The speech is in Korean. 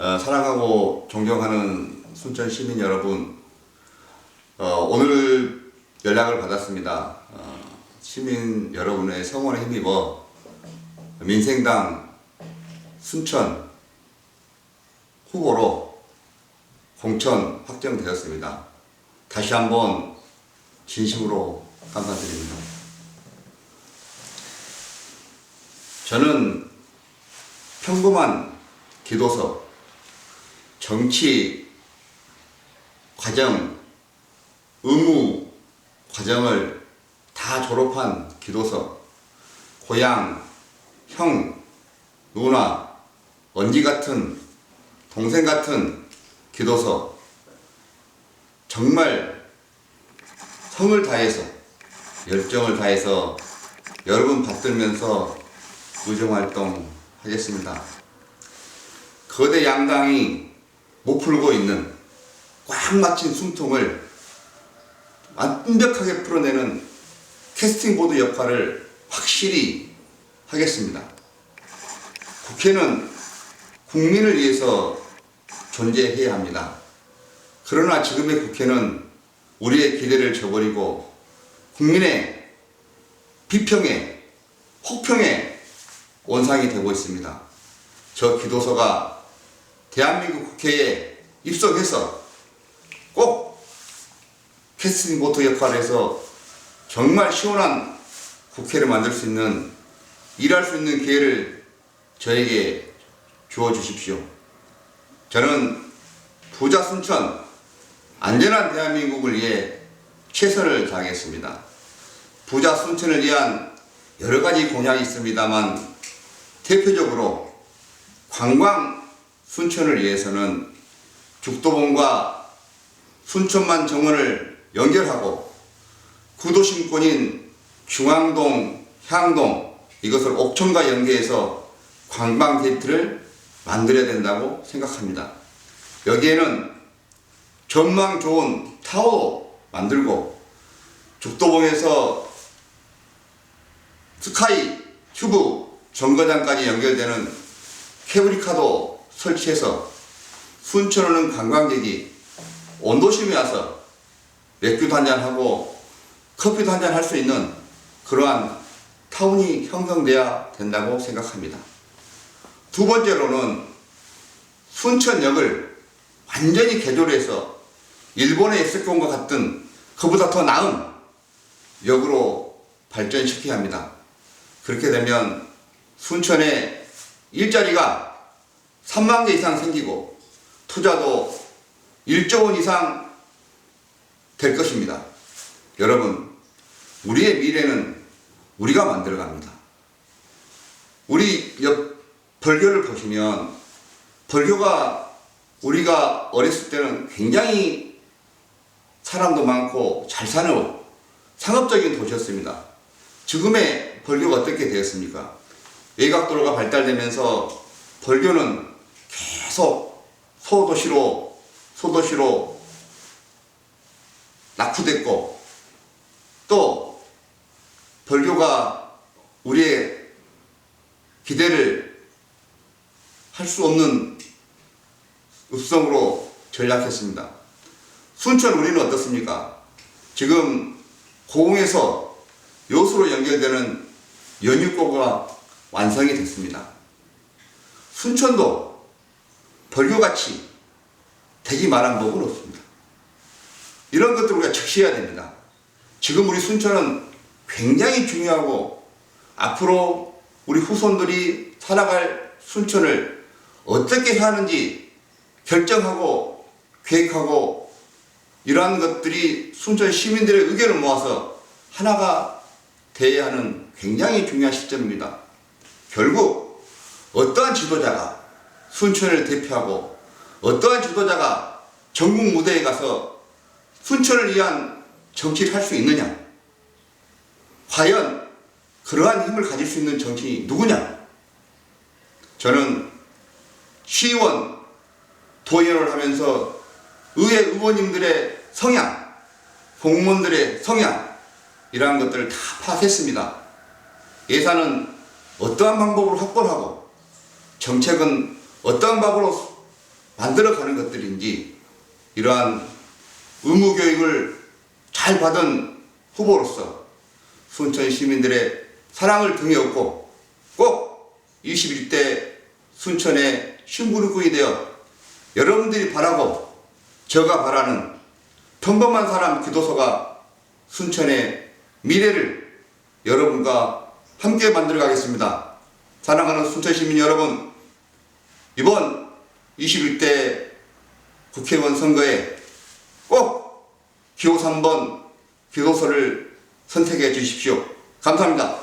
어, 사랑하고 존경하는 순천 시민 여러분, 어, 오늘 연락을 받았습니다. 어, 시민 여러분의 성원에 힘입어 민생당 순천 후보로 공천 확정되었습니다. 다시 한번 진심으로 감사드립니다. 저는 평범한 기도서, 정치 과정, 의무 과정을 다 졸업한 기도서, 고향, 형, 누나, 언니 같은, 동생 같은 기도서, 정말 성을 다해서, 열정을 다해서 여러분 받들면서 의정활동 하겠습니다. 거대 양당이 못 풀고 있는 꽉 막힌 숨통을 완벽하게 풀어내는 캐스팅보드 역할을 확실히 하겠습니다. 국회는 국민을 위해서 존재해야 합니다. 그러나 지금의 국회는 우리의 기대를 저버리고 국민의 비평에 혹평에 원상이 되고 있습니다. 저 기도서가 대한민국 국회에 입성해서 꼭 캐스팅 보트 역할을 해서 정말 시원한 국회를 만들 수 있는 일할 수 있는 기회를 저에게 주어 주십시오. 저는 부자 순천 안전한 대한민국을 위해 최선을 다하겠습니다. 부자 순천을 위한 여러 가지 공약이 있습니다만 대표적으로 관광 순천을 위해서는 죽도봉과 순천만 정원을 연결하고 구도심권인 중앙동, 향동 이것을 옥천과 연계해서 관광 게이트를 만들어야 된다고 생각합니다. 여기에는 전망 좋은 타워 만들고 죽도봉에서 스카이 튜브 정거장까지 연결되는 케이블카도 설치해서 순천 오는 관광객이 온도심에 와서 맥주도 한잔하고 커피도 한잔 할 수 있는 그러한 타운이 형성돼야 된다고 생각합니다. 두 번째로는 순천역을 완전히 개조해서 일본의 S권과 같은 그보다 더 나은 역으로 발전시켜야 합니다. 그렇게 되면 순천에 일자리가 3만 개 이상 생기고 투자도 1조 원 이상 될 것입니다. 여러분, 우리의 미래는 우리가 만들어갑니다. 우리 옆 벌교를 보시면 벌교가 우리가 어렸을 때는 굉장히 사람도 많고 잘 사는 상업적인 도시였습니다. 지금의 벌교가 어떻게 되었습니까? 외곽도로가 발달되면서 벌교는 계속 소도시로 소도시로 낙후됐고 또 벌교가 우리의 기대를 할 수 없는 읍성으로 전락했습니다. 순천 우리는 어떻습니까? 지금 고흥에서 요수로 연결되는 연육고가 완성이 됐습니다. 순천도 벌교같이 되기 말한 법은 없습니다. 이런 것들을 우리가 적시해야 됩니다. 지금 우리 순천은 굉장히 중요하고 앞으로 우리 후손들이 살아갈 순천을 어떻게 하는지 결정하고 계획하고 이러한 것들이 순천 시민들의 의견을 모아서 하나가 돼야 하는 굉장히 중요한 시점입니다. 결국 어떠한 지도자가 순천을 대표하고 어떠한 지도자가 전국 무대에 가서 순천을 위한 정치를 할 수 있느냐? 과연 그러한 힘을 가질 수 있는 정치인이 누구냐? 저는 시의원, 도의원을 하면서 의회 의원님들의 성향, 공무원들의 성향, 이러한 것들을 다 파악했습니다. 예산은 어떠한 방법으로 확보를 하고, 정책은 어떠한 방법으로 만들어가는 것들인지 이러한 의무교육을 잘 받은 후보로서 순천 시민들의 사랑을 등에 업고 꼭 21대 순천의 신부르꾼이 되어 여러분들이 바라고 제가 바라는 평범한 사람 기도소가 순천의 미래를 여러분과 함께 만들어 가겠습니다. 사랑하는 순천 시민 여러분, 이번 21대 국회의원 선거에 꼭 기호 3번 기도소를 선택해 주십시오. 감사합니다.